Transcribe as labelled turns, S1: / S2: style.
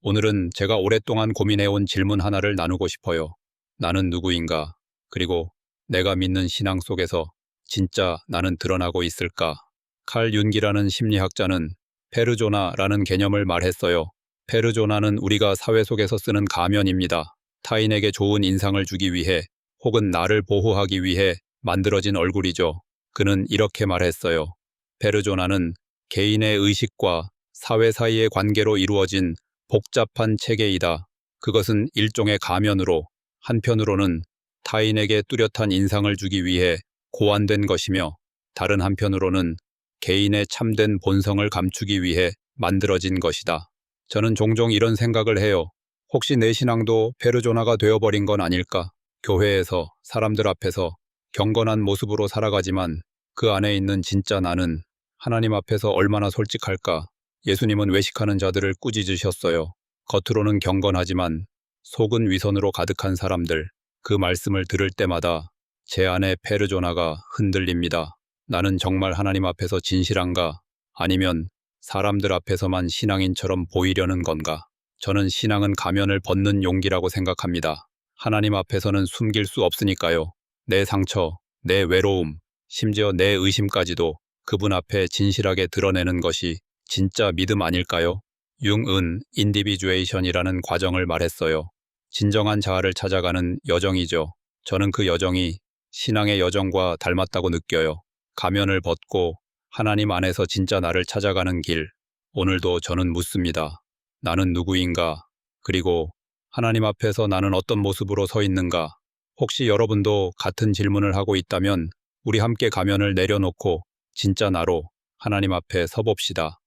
S1: 오늘은 제가 오랫동안 고민해온 질문 하나를 나누고 싶어요. 나는 누구인가? 그리고 내가 믿는 신앙 속에서 진짜 나는 드러나고 있을까? 칼 윤기라는 심리학자는 페르조나라는 개념을 말했어요. 페르조나는 우리가 사회 속에서 쓰는 가면입니다. 타인에게 좋은 인상을 주기 위해 혹은 나를 보호하기 위해 만들어진 얼굴이죠. 그는 이렇게 말했어요. 페르조나는 개인의 의식과 사회 사이의 관계로 이루어진 복잡한 체계이다. 그것은 일종의 가면으로 한편으로는 타인에게 뚜렷한 인상을 주기 위해 고안된 것이며 다른 한편으로는 개인의 참된 본성을 감추기 위해 만들어진 것이다. 저는 종종 이런 생각을 해요. 혹시 내 신앙도 페르조나가 되어버린 건 아닐까? 교회에서 사람들 앞에서 경건한 모습으로 살아가지만 그 안에 있는 진짜 나는 하나님 앞에서 얼마나 솔직할까? 예수님은 외식하는 자들을 꾸짖으셨어요. 겉으로는 경건하지만 속은 위선으로 가득한 사람들. 그 말씀을 들을 때마다 제 안의 페르조나가 흔들립니다. 나는 정말 하나님 앞에서 진실한가? 아니면 사람들 앞에서만 신앙인처럼 보이려는 건가? 저는 신앙은 가면을 벗는 용기라고 생각합니다. 하나님 앞에서는 숨길 수 없으니까요. 내 상처, 내 외로움, 심지어 내 의심까지도 그분 앞에 진실하게 드러내는 것이 진짜 믿음 아닐까요? 융은 인디비주에이션이라는 과정을 말했어요. 진정한 자아를 찾아가는 여정이죠. 저는 그 여정이 신앙의 여정과 닮았다고 느껴요. 가면을 벗고 하나님 안에서 진짜 나를 찾아가는 길. 오늘도 저는 묻습니다. 나는 누구인가? 그리고 하나님 앞에서 나는 어떤 모습으로 서 있는가? 혹시 여러분도 같은 질문을 하고 있다면 우리 함께 가면을 내려놓고 진짜 나로 하나님 앞에 서봅시다.